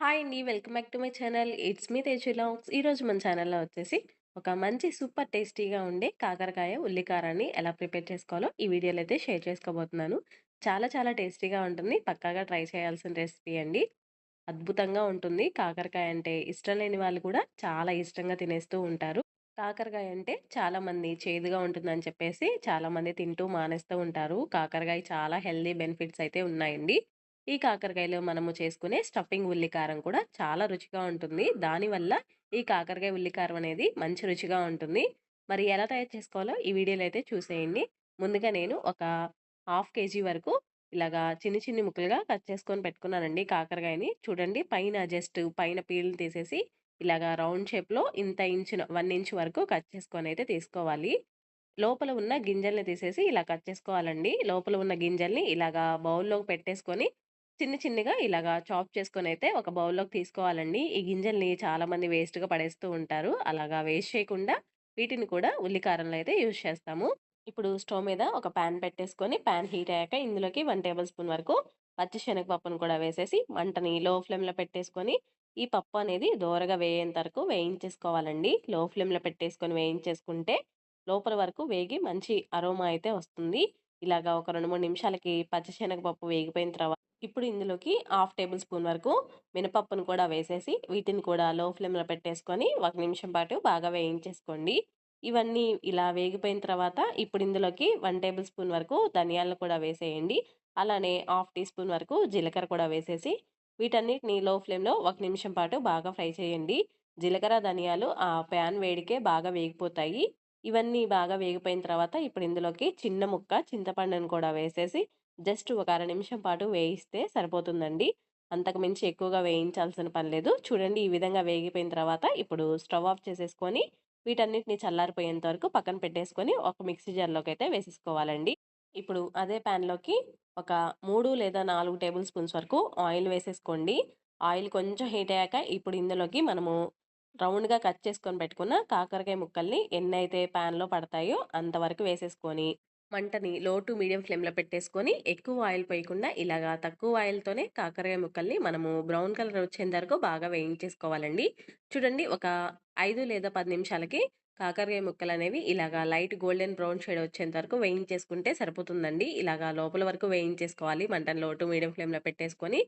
Hi అండి. Welcome back to my channel. It's me Teju vlogs. ఈరోజు మన ఛానల్‌లో వచ్చేసి ఒక మంచి సూపర్ టేస్టీగా ఉండే కాకరకాయ ఉల్లి కారాన్ని ఎలా ప్రిపేర్ చేసుకోవాలో ఈ వీడియోలో అయితే షేర్ చేసుకోబోతున్నాను. చాలా చాలా టేస్టీగా ఉంటుంది. పక్కాగా ట్రై చేయాల్సిన రెసిపీ అండి. అద్భుతంగా ఉంటుంది. కాకరకాయ అంటే ఇష్టం లేని వాళ్ళు కూడా చాలా ఇష్టంగా తినేస్తూ ఉంటారు. కాకరకాయ అంటే చాలామంది చేదుగా ఉంటుందని చెప్పేసి చాలామంది తింటూ మానేస్తూ ఉంటారు. కాకరకాయ చాలా హెల్దీ బెనిఫిట్స్ అయితే ఉన్నాయండి. ఈ కాకరకాయలో మనము చేసుకునే స్టఫింగ్ ఉల్లి కారం కూడా చాలా రుచిగా ఉంటుంది. దానివల్ల ఈ కాకరకాయ ఉల్లి కారం అనేది మంచి రుచిగా ఉంటుంది. మరి ఎలా తయారు చేసుకోవాలో ఈ వీడియోలో అయితే చూసేయండి. ముందుగా నేను ఒక హాఫ్ కేజీ వరకు ఇలాగా చిన్ని చిన్ని ముక్కలుగా కట్ చేసుకొని పెట్టుకున్నానండి కాకరకాయని. చూడండి పైన జస్ట్ పైన పీల్ని తీసేసి ఇలాగా రౌండ్ షేప్‌లో ఇంత ఇంచున 1 ఇంచ్ వరకు కట్ చేసుకొని అయితే తీసుకోవాలి. లోపల ఉన్న గింజల్ని తీసేసి ఇలా కట్ చేసుకోవాలండి. లోపల ఉన్న గింజల్ని ఇలాగా బౌల్‌లోకి పెట్టేసుకొని చిన్న చిన్నగా ఇలాగా చాప్ చేసుకొనైతే ఒక బౌల్‌లోకి తీసుకోవాలండి. ఈ గింజల్ని చాలామంది వేస్ట్‌గా పడేస్తూ ఉంటారు. అలాగా వేస్ట్ చేయకుండా వీటిని కూడా ఉల్లి కారంలో అయితే యూజ్ చేస్తాము. ఇప్పుడు స్టవ్ మీద ఒక పాన్ పెట్టేసుకొని పాన్ హీట్ అయ్యాక ఇందులోకి వన్ టేబుల్ స్పూన్ వరకు పచ్చి శనగపప్పును కూడా వేసేసి మంటని లో ఫ్లేమ్‌లో పెట్టేసుకొని ఈ పప్పు అనేది దోరగా వేయేంత వరకు వేయించేసుకోవాలండి. లో ఫ్లేమ్‌లో పెట్టేసుకొని వేయించేసుకుంటే లోపల వరకు వేగి మంచి అరోమా అయితే వస్తుంది. ఇలాగా ఒక 2, 3 నిమిషాలకి పచ్చిశనగపప్పు వేగిపోయిన తర్వాత ఇప్పుడు ఇందులోకి హాఫ్ టేబుల్ స్పూన్ వరకు మినపప్పును కూడా వేసేసి వీటిని కూడా లో ఫ్లేమ్‌లో పెట్టేసుకొని ఒక నిమిషం పాటు బాగా వేయించేసుకోండి. ఇవన్నీ ఇలా వేగిపోయిన తర్వాత ఇప్పుడు ఇందులోకి వన్ టేబుల్ స్పూన్ వరకు ధనియాలను కూడా వేసేయండి. అలానే హాఫ్ టీ స్పూన్ వరకు జీలకర్ర కూడా వేసేసి వీటన్నిటిని లో ఫ్లేమ్‌లో ఒక నిమిషం పాటు బాగా ఫ్రై చేయండి. జీలకర్ర, ధనియాలు ఆ ప్యాన్ వేడికే బాగా వేగిపోతాయి. ఇవన్నీ బాగా వేగిపోయిన తర్వాత ఇప్పుడు ఇందులోకి చిన్న ముక్క చింతపండును కూడా వేసేసి జస్ట్ ఒక అర నిమిషం పాటు వేయిస్తే సరిపోతుందండి. అంతకు మించి ఎక్కువగా వేయించాల్సిన పని లేదు. చూడండి ఈ విధంగా వేగిపోయిన తర్వాత ఇప్పుడు స్టవ్ ఆఫ్ చేసేసుకొని వీటన్నిటిని చల్లారిపోయేంత వరకు పక్కన పెట్టేసుకొని ఒక మిక్సీ జార్‌లోకైతే వేసేసుకోవాలండి. ఇప్పుడు అదే ప్యాన్‌లోకి ఒక మూడు లేదా నాలుగు టేబుల్ స్పూన్స్ వరకు ఆయిల్ వేసేసుకోండి. ఆయిల్ కొంచెం హీట్ అయ్యాక ఇప్పుడు ఇందులోకి మనము రౌండ్‌గా కట్ చేసుకొని పెట్టుకున్న కాకరకాయ ముక్కల్ని ఎన్నైతే ప్యాన్‌లో పడతాయో అంతవరకు వేసేసుకొని మంటని లో టు మీడియం ఫ్లేమ్‌లో పెట్టేసుకొని ఎక్కువ ఆయిల్ పోయకుండా ఇలాగా తక్కువ ఆయిల్‌తోనే కాకరకాయ ముక్కల్ని మనము బ్రౌన్ కలర్ వచ్చేంత వరకు బాగా వేయించేసుకోవాలండి. చూడండి ఒక ఐదు లేదా పది నిమిషాలకి కాకరకాయ ముక్కలు అనేవి ఇలాగా లైట్ గోల్డెన్ బ్రౌన్ షేడ్ వచ్చేంత వరకు వేయించేసుకుంటే సరిపోతుందండి. ఇలాగా లోపల వరకు వేయించేసుకోవాలి. మంటను లో టు మీడియం ఫ్లేమ్‌లో పెట్టేసుకొని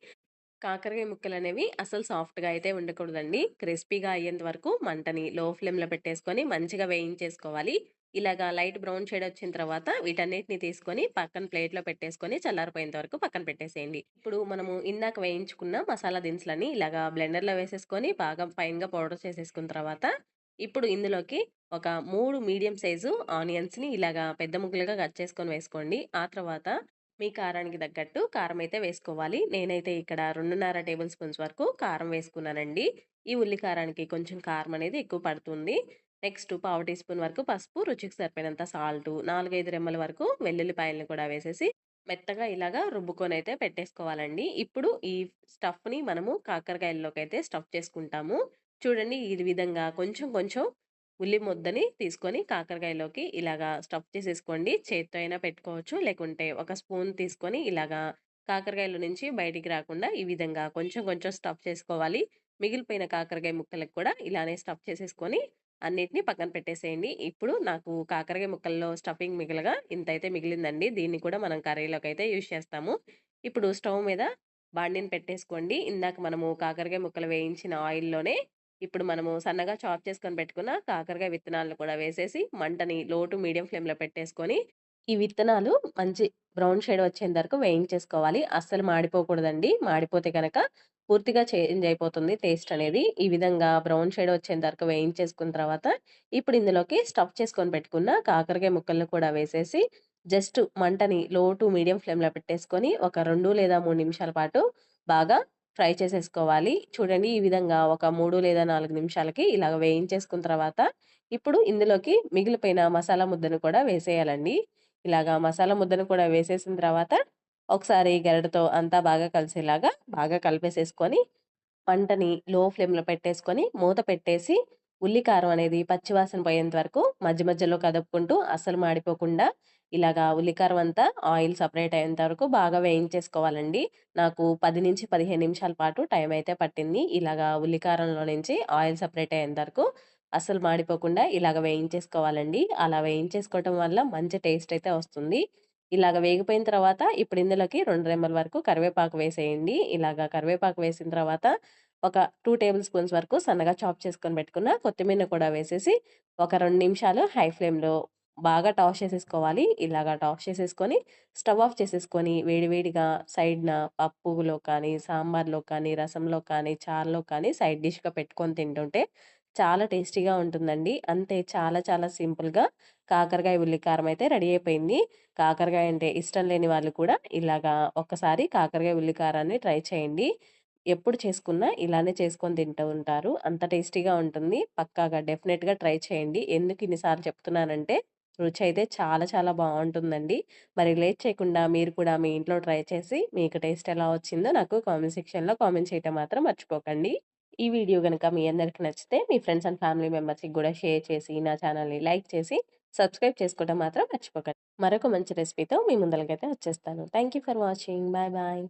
కాకరకాయ ముక్కలు అనేవి అసలు సాఫ్ట్‌గా అయితే ఉండకూడదండి. క్రిస్పీగా అయ్యేంత వరకు మంటని లో ఫ్లేమ్‌లో పెట్టేసుకొని మంచిగా వేయించేసుకోవాలి. ఇలాగా లైట్ బ్రౌన్ షేడ్ వచ్చిన తర్వాత వీటన్నిటిని తీసుకొని పక్కన ప్లేట్‌లో పెట్టేసుకొని చల్లారిపోయేంత వరకు పక్కన పెట్టేసేయండి. ఇప్పుడు మనము ఇందాక వేయించుకున్న మసాలా దినుసులని ఇలాగా బ్లెండర్‌లో వేసేసుకొని బాగా ఫైన్‌గా పౌడర్ చేసేసుకున్న తర్వాత ఇప్పుడు ఇందులోకి ఒక మూడు మీడియం సైజు ఆనియన్స్‌ని ఇలాగా పెద్ద ముగ్గులుగా కట్ చేసుకొని వేసుకోండి. ఆ తర్వాత మీ కారానికి తగ్గట్టు కారం అయితే వేసుకోవాలి. నేనైతే ఇక్కడ 2.5 టేబుల్ స్పూన్స్ వరకు కారం వేసుకున్నానండి. ఈ ఉల్లి కారానికి కొంచెం కారం అనేది ఎక్కువ పడుతుంది. నెక్స్ట్ పావు టీ స్పూన్ వరకు పసుపు, రుచికి సరిపోయినంత సాల్టు, 4, 5 రెమ్మల వరకు వెల్లుల్లిపాయలను కూడా వేసేసి మెత్తగా ఇలాగా రుబ్బుకొని అయితే పెట్టేసుకోవాలండి. ఇప్పుడు ఈ స్టఫ్‌ని మనము కాకరకాయల్లోకి అయితే స్టఫ్ చేసుకుంటాము. చూడండి ఈ విధంగా కొంచెం కొంచెం ఉల్లి ముద్దని తీసుకొని కాకరకాయలోకి ఇలాగా స్టఫ్ చేసేసుకోండి. చేత్తో అయినా పెట్టుకోవచ్చు. లేకుంటే ఒక స్పూన్ తీసుకొని ఇలాగా కాకరకాయల నుంచి బయటికి రాకుండా ఈ విధంగా కొంచెం కొంచెం స్టఫ్ చేసుకోవాలి. మిగిలిపోయిన కాకరకాయ ముక్కలకు కూడా ఇలానే స్టఫ్ చేసేసుకొని అన్నిటిని పక్కన పెట్టేసేయండి. ఇప్పుడు నాకు కాకరకాయ ముక్కల్లో స్టఫింగ్ మిగలగా ఇంతైతే మిగిలిందండి. దీన్ని కూడా మనం కర్రీలోకి అయితే యూజ్ చేస్తాము. ఇప్పుడు స్టవ్ మీద బాండిని పెట్టేసుకోండి. ఇందాక మనము కాకరకాయ ముక్కలు వేయించిన ఆయిల్‌లోనే ఇప్పుడు మనము సన్నగా చాప్ చేసుకొని పెట్టుకున్న కాకరకాయ విత్తనాలను కూడా వేసేసి మంటని లో టు మీడియం ఫ్లేమ్‌లో పెట్టేసుకొని ఈ విత్తనాలు మంచి బ్రౌన్ షేడ్ వచ్చేంత వరకు వేయించేసుకోవాలి. అస్సలు మాడిపోకూడదండి. మాడిపోతే కనుక పూర్తిగా చేంజ్ అయిపోతుంది టేస్ట్ అనేది. ఈ విధంగా బ్రౌన్ షేడ్ వచ్చేంత వరకు వేయించేసుకున్న తర్వాత ఇప్పుడు ఇందులోకి స్టఫ్ చేసుకొని పెట్టుకున్న కాకరకాయ ముక్కలను కూడా వేసేసి జస్ట్ మంటని లో టు మీడియం ఫ్లేమ్‌లో పెట్టేసుకొని ఒక రెండు లేదా మూడు నిమిషాల పాటు బాగా ఫ్రై చేసేసుకోవాలి. చూడండి ఈ విధంగా ఒక మూడు లేదా నాలుగు నిమిషాలకి ఇలాగ వేయించేసుకున్న తర్వాత ఇప్పుడు ఇందులోకి మిగిలిపోయిన మసాలా ముద్దను కూడా వేసేయాలండి. ఇలాగా మసాలా ముద్దను కూడా వేసేసిన తర్వాత ఒకసారి గరిటెతో అంతా బాగా కలిసేలాగా బాగా కలిపేసేసుకొని మంటని లో ఫ్లేమ్‌లో పెట్టేసుకొని మూత పెట్టేసి ఉల్లి కారం అనేది పచ్చివాసన పోయేంత వరకు మధ్య మధ్యలో కదుపుకుంటూ అస్సలు మాడిపోకుండా ఇలాగా ఉల్లి కారం అంతా ఆయిల్ సపరేట్ అయ్యేంత వరకు బాగా వేయించేసుకోవాలండి. నాకు 10-15 నిమిషాల పాటు టైం అయితే పట్టింది. ఇలాగా ఉల్లి కారంలో నుంచి ఆయిల్ సపరేట్ అయ్యేంత వరకు అస్సలు మాడిపోకుండా ఇలాగ వేయించేసుకోవాలండి. అలా వేయించేసుకోవటం వల్ల మంచి టేస్ట్ అయితే వస్తుంది. ఇలాగ వేగిపోయిన తర్వాత ఇప్పుడు ఇందులోకి రెండు రెమ్మల వరకు కరివేపాకు వేసేయండి. ఇలాగ కరివేపాకు వేసిన తర్వాత ఒక టూ టేబుల్ స్పూన్స్ వరకు సన్నగా చాప్ చేసుకొని పెట్టుకున్న కొత్తిమీర కూడా వేసేసి ఒక రెండు నిమిషాలు హై ఫ్లేమ్‌లో బాగా టాస్ చేసేసుకోవాలి. ఇలాగా టాస్ చేసేసుకొని స్టవ్ ఆఫ్ చేసేసుకొని వేడివేడిగా సైడ్‌న పప్పులో కానీ, సాంబార్‌లో కానీ, రసంలో కానీ, చారులో కానీ సైడ్ డిష్‌గా పెట్టుకొని తింటుంటే చాలా టేస్టీగా ఉంటుందండి. అంతే చాలా చాలా సింపుల్‌గా కాకరకాయ ఉల్లి కారం అయితే రెడీ అయిపోయింది. కాకరకాయ అంటే ఇష్టం లేని వాళ్ళు కూడా ఇలాగా ఒక్కసారి కాకరకాయ ఉల్లి కారాన్ని ట్రై చేయండి. ఎప్పుడు చేసుకున్నా ఇలానే చేసుకొని తింటూ ఉంటారు. అంత టేస్టీగా ఉంటుంది. పక్కాగా డెఫినెట్గా ట్రై చేయండి. ఎందుకు ఇన్నిసార్లు చెప్తున్నానంటే రుచి అయితే చాలా చాలా బాగుంటుందండి మరి లేట్ చేయకుండా మీరు కూడా మీ ఇంట్లో ట్రై చేసి మీకు టేస్ట్ ఎలా వచ్చిందో నాకు కామెంట్ సెక్షన్‌లో కామెంట్ చేయటం మాత్రం మర్చిపోకండి. ఈ వీడియో గనుక మీ అందరికీ నచ్చితే మీ ఫ్రెండ్స్ అండ్ ఫ్యామిలీ మెంబర్స్‌కి కూడా షేర్ చేసి, నా ఛానల్ని లైక్ చేసి, సబ్స్క్రైబ్ చేసుకోవడం మాత్రం మర్చిపోకండి. మరొక మంచి రెసిపీతో మీ ముందలకైతే వచ్చేస్తాను. Thank you for watching. Bye bye.